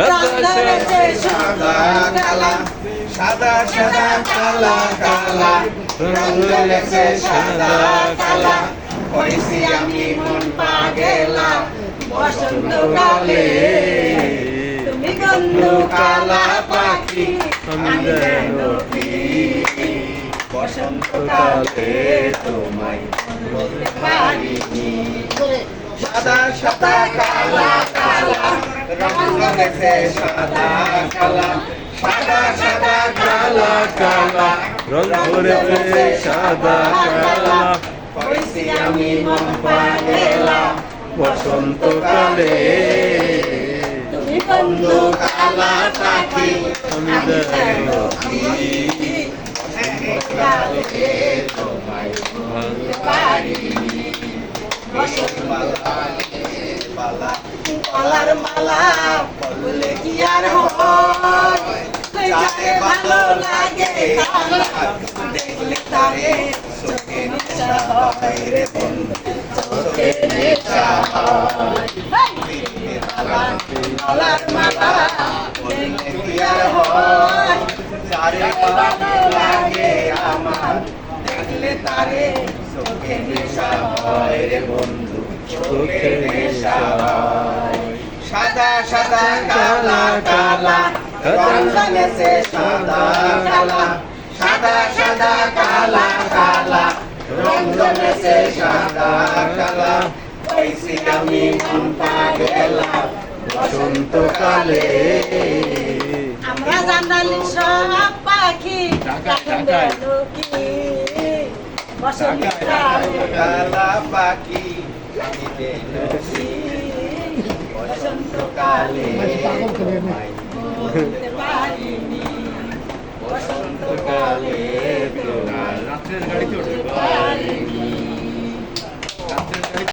সাদা কালা সাদা সাদা কালা কালা রং ধরেছে সাদা কালা হয়েছি আমি মন পাগেলা বসন্তকালে তুমি বন্ধু কালা পাখি আমি যেন কি বসন্তকালে তোমায় বলতে পারিনি সাদা সাদা কালা কালা রং সাদা কালা সাদা সাদা কালা কালা রং ধরেছে সাদা কালা হয়েছি আমি মন পাগেলা বসন্তকালে তুমি বন্ধু কালা পাখি আমি বসন্তকালে তোমায় বলতে পারিনি পালা কলার মালা, বলে কি আর হয়? ভালো লাগে দেখলে তারে চোখে নেশা হয় রে চোখে নেশা হয়। মালা দেখলে কি আর হয়? চারে ভালো লাগে আমার, দেখলে তারে চোখে নেশা হয় রে বন্ধু চোখে নেশা হয়। সাদা সাদা কালা কালা। রং জমেছে সাদা কালা। সাদা সাদা কালা কালা। রং জমেছে সাদা কালা। হয়েছি আমি মন পাগেলা বসন্তকালে। আমরা জানালি সব পাখি বসন্তকালে। কালা পাখি আমি বসন্তকালে বলতে পারিনি বসন্তকালে তোমায় রাত্রের গাড়িতে উঠবে।